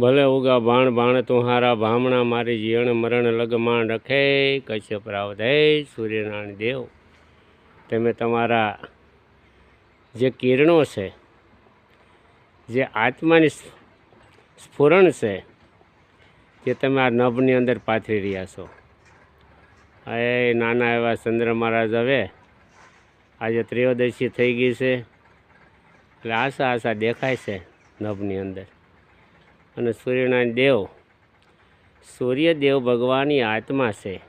ભલે ઉગા બાણ બાણ તુહારા ભામણા મારી જીવણ મરણ લગમાણ રખે, કશ્યપ રાવ દે સૂર્યનારાયણ દેવ. તમે તમારા જે કિરણો છે, જે આત્માની સ્ફુરણ છે તે તમે આ નભની અંદર પાથરી રહ્યા છો. એ નાના એવા ચંદ્ર મહારાજ હવે આજે ત્રયોદશી થઈ ગઈ છે. એટલે આશા આશા દેખાય છે નભની અંદર. અને સૂર્યનારાયણ દેવ. સૂર્યદેવ ભગવાનની આત્મા છે.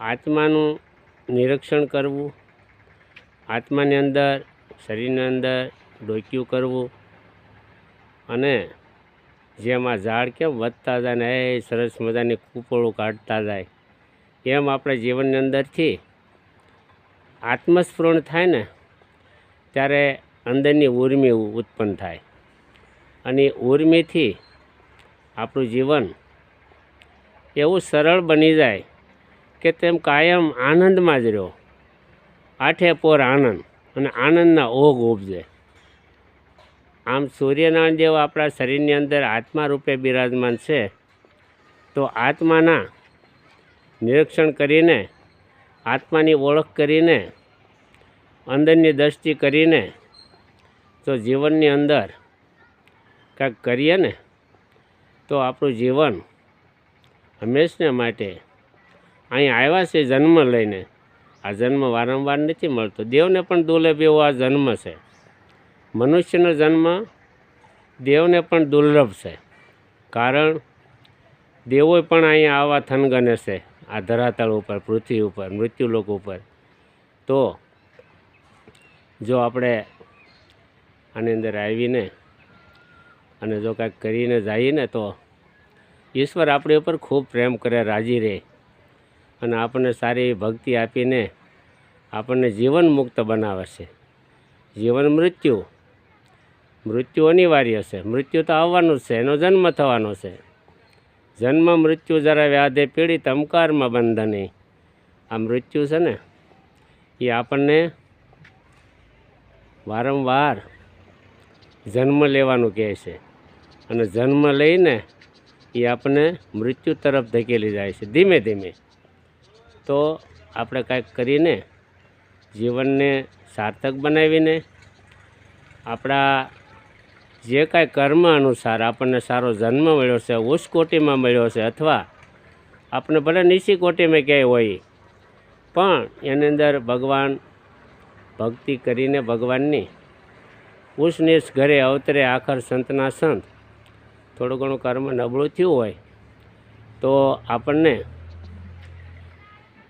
આત્માનું નિરીક્ષણ કરવું, આત્માની અંદર, શરીરની અંદર ડોક્યું કરવું અને જેમાં ઝાડ કેમ વધતા જાય ને એ સરસ મજાની કૂપળો કાઢતા જાય. એમ આપણે જીવનની અંદરથી આત્મસ્ફૂર્ણ થાય ને, ત્યારે અંદરની ઉર્મી ઉત્પન્ન થાય. અને ઉર્મિથી આપણું જીવન એવું સરળ બની જાય કે તેમ કાયમ આનંદમાં જ રહ્યો. આઠે પોર આનંદ અને આનંદના ઓઘ ઉપજે. આમ સૂર્યનારાયણ દેવ આપણા શરીરની અંદર આત્મા રૂપે બિરાજમાન છે, તો આત્માના નિરીક્ષણ કરીને, આત્માની ઓળખ કરીને, અંદરની દ્રષ્ટિ કરીને, તો જીવનની અંદર કાંઈક કરીએ ને, તો આપણું જીવન હંમેશને માટે અહીં આવ્યા છે જન્મ લઈને. આ જન્મ વારંવાર નથી મળતો. દેવને પણ દુર્લભ એવો આ જન્મ છે. મનુષ્યનો જન્મ દેવને પણ દુર્લભ છે. કારણ દેવો પણ અહીં આવા થનગને છે, આ ધરાતળ ઉપર, પૃથ્વી ઉપર, મૃત્યુલોક ઉપર. તો જો આપણે આની અંદર આવીને અને જો કાંઈક કરીને જઈએ ને તો ઈશ્વર આપણી ઉપર ખૂબ પ્રેમ કરે, રાજી રહે. અને આપણને સારી ભક્તિ આપીને આપણને જીવન મુક્ત બનાવે છે. જીવન મૃત્યુ. મૃત્યુ અનિવાર્ય છે. મૃત્યુ તો આવવાનું છે. એનો જન્મ થવાનો છે. જન્મ મૃત્યુ જરા વ્યાધે પીડિત અમકારમાં બંધની. આ મૃત્યુ છે ને, એ આપણને વારંવાર જન્મ લેવાનું કહે છે. અને જન્મ લઈને એ આપણને મૃત્યુ તરફ ધકેલી જાય છે, ધીમે ધીમે. તો આપણે કાંઈક કરીને જીવનને સાર્થક બનાવીને આપણા જે કાંઈ કર્મ અનુસાર આપણને સારો જન્મ મળ્યો છે, ઉચ્ચ કોટીમાં મળ્યો છે અથવા આપણે ભલે નીચી કોટીમાં ક્યાંય હોય, પણ એની અંદર ભગવાન ભક્તિ કરીને ભગવાનની નીચ ઘરે અવતરે આખર સંતના સંત થોડું ઘણું કર્મ નબળું થયું હોય, તો આપણને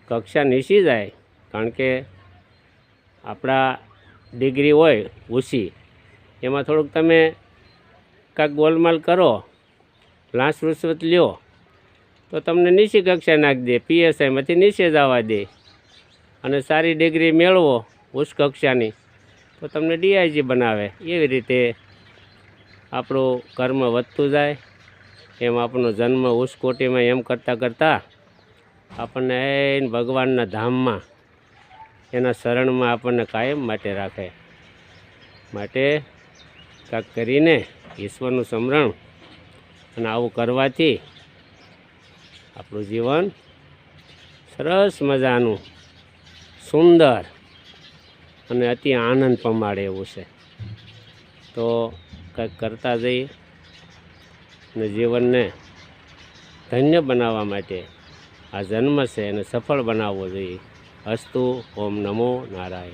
કક્ષા નીસી જાય, કારણ કે આપણા ડિગ્રી હોય ઊંચી, એમાં થોડુંક તમે કાંઈક ગોલમાલ કરો, લાંચ રૂશ્વત લ્યો, તો તમને નીચી કક્ષા નાખી દે પીએસઆઈમાંથી નીચે જવા દે, અને સારી ડિગ્રી મેળવો ઉચ્ચ કક્ષાની, તો તમને ડીઆઈજી બનાવે, એવી રીતે આપણું કર્મ વધતું જાય, એમ આપણો જન્મ ઉસકોટીમાં એમ કરતાં કરતાં આપણને એન ભગવાનના ધામમાં, એના શરણમાં આપણને કાયમ માટે રાખે. માટે કાંક કરીને ઈશ્વરનું સમરણ અને આવું કરવાથી આપણું જીવન સરસ મજાનું, સુંદર અને અતિ આનંદ પમાડે એવું છે. તો કંઈક કરતા જઈએ અને જીવનને ધન્ય બનાવવા માટે આ જન્મ છે એને સફળ બનાવવો જોઈએ. અસ્તુ, ઓમ નમો નારાયણ.